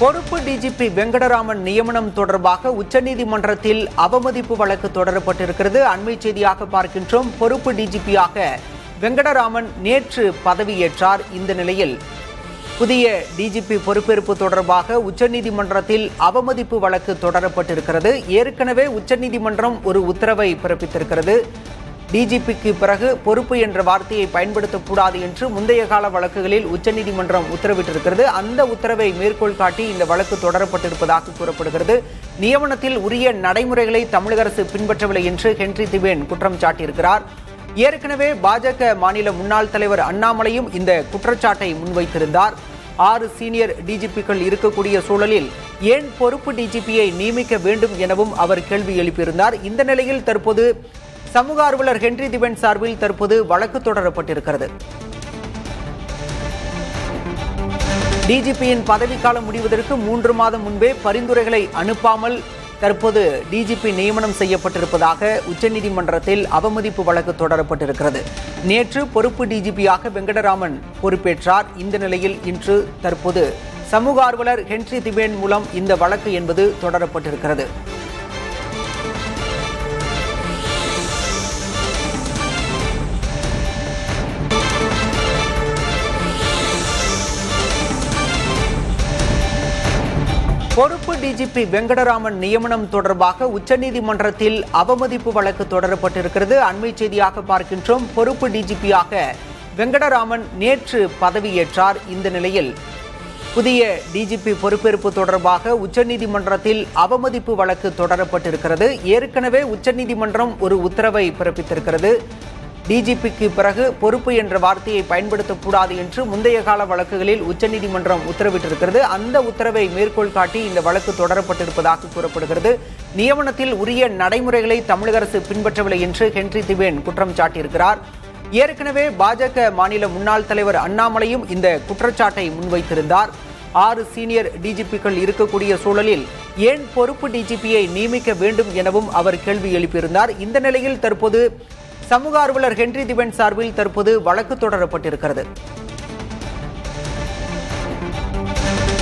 பொறுப்பு டிஜிபி வெங்கடராமன் நியமனம் தொடர்பாக உச்சநீதிமன்றத்தில் அவமதிப்பு வழக்கு தொடரப்பட்டிருக்கிறது. அண்மை செய்தியாக பார்க்கின்றோம் பொறுப்பு டிஜிபியாக வெங்கடராமன் நேற்று பதவியேற்றார். இந்த நிலையில் புதிய டிஜிபி பொறுப்பேற்பு தொடர்பாக உச்சநீதிமன்றத்தில் அவமதிப்பு வழக்கு தொடரப்பட்டிருக்கிறது. ஏற்கனவே உச்சநீதிமன்றம் ஒரு உத்தரவை பிறப்பித்திருக்கிறது. டிஜிபிக்கு பிறகு பொறுப்பு என்ற வார்த்தையை பயன்படுத்தக்கூடாது என்று முந்தைய கால வழக்குகளில் உச்சநீதிமன்றம் உத்தரவிட்டிருக்கிறது. அந்த உத்தரவை மேற்கோள் காட்டி இந்த வழக்கு தொடரப்பட்டிருப்பதாக கூறப்படுகிறது. நியமனத்தில் உரிய நடைமுறைகளை தமிழக அரசு பின்பற்றவில்லை என்று ஹென்றி திபேன் குற்றம் சாட்டியிருக்கிறார். ஏற்கனவே பாஜக மாநில முன்னாள் தலைவர் அண்ணாமலையும் இந்த குற்றச்சாட்டை முன்வைத்திருந்தார். ஆறு சீனியர் டிஜிபிக்கள் இருக்கக்கூடிய சூழலில் ஏன் பொறுப்பு டிஜிபியை நியமிக்க வேண்டும் எனவும் அவர் கேள்வி எழுப்பியிருந்தார். இந்த நிலையில் தற்போது சமூக ஆர்வலர் ஹென்றி திபன் சார்பில் தற்போது வழக்கு தொடரப்பட்டிருக்கிறது. டிஜிபியின் பதவிக்காலம் முடிவதற்கு மூன்று மாதம் முன்பே பரிந்துரைகளை அனுப்பாமல் தற்போது டிஜிபி நியமனம் செய்யப்பட்டிருப்பதாக உச்சநீதிமன்றத்தில் அவமதிப்பு வழக்கு தொடரப்பட்டிருக்கிறது. நேற்று பொறுப்பு டிஜிபியாக வெங்கடராமன் பொறுப்பேற்றார். இந்த நிலையில் இன்று தற்போது சமூக ஆர்வலர் ஹென்றி திபேன் மூலம் இந்த வழக்கு என்பது தொடரப்பட்டிருக்கிறது. பொறுப்பு டிஜிபி வெங்கடராமன் நியமனம் தொடர்பாக உச்சநீதிமன்றத்தில் அவமதிப்பு வழக்கு தொடரப்பட்டிருக்கிறது. அண்மை செய்தியாக பார்க்கின்றோம் பொறுப்பு டிஜிபியாக வெங்கடராமன் நேற்று பதவியேற்றார். இந்த நிலையில் புதிய டிஜிபி பொறுப்பேற்பு தொடர்பாக உச்சநீதிமன்றத்தில் அவமதிப்பு வழக்கு தொடரப்பட்டிருக்கிறது. ஏற்கனவே உச்சநீதிமன்றம் ஒரு உத்தரவை பிறப்பித்திருக்கிறது. டிஜிபிக்கு பிறகு பொறுப்பு என்ற வார்த்தையை பயன்படுத்தக்கூடாது என்று முந்தைய கால வழக்குகளில் உச்சநீதிமன்றம் உத்தரவிட்டிருக்கிறது. அந்த உத்தரவை மேற்கோள் காட்டி இந்த வழக்கு தொடரப்பட்டிருப்பதாக கூறப்படுகிறது. நியமனத்தில் உரிய நடைமுறைகளை தமிழக அரசு பின்பற்றவில்லை என்று ஹென்றி திவேன் குற்றம் சாட்டியிருக்கிறார். ஏற்கனவே பாஜக மாநில முன்னாள் தலைவர் அண்ணாமலையும் இந்த குற்றச்சாட்டை முன்வைத்திருந்தார். ஆறு சீனியர் டிஜிபிக்கள் இருக்கக்கூடிய சூழலில் ஏன் பொறுப்பு டிஜிபியை நியமிக்க வேண்டும் எனவும் அவர் கேள்வி எழுப்பியிருந்தார். இந்த நிலையில் தற்போது சமூக ஆர்வலர் ஹென்றி திபன் சார்பில் தற்போது வழக்கு தொடரப்பட்டிருக்கிறது.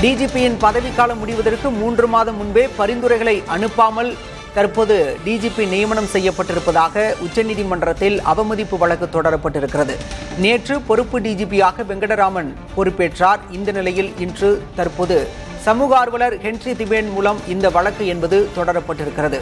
டிஜிபியின் பதவிக்காலம் முடிவதற்கு மூன்று மாதம் முன்பே பரிந்துரைகளை அனுப்பாமல் தற்போது டிஜிபி நியமனம் செய்யப்பட்டிருப்பதாக உச்சநீதிமன்றத்தில் அவமதிப்பு வழக்கு தொடரப்பட்டிருக்கிறது. நேற்று பொறுப்பு டிஜிபியாக வெங்கடராமன் பொறுப்பேற்றார். இந்த நிலையில் இன்று தற்போது சமூக ஆர்வலர் ஹென்றி திபேன் மூலம் இந்த வழக்கு என்பது தொடரப்பட்டிருக்கிறது.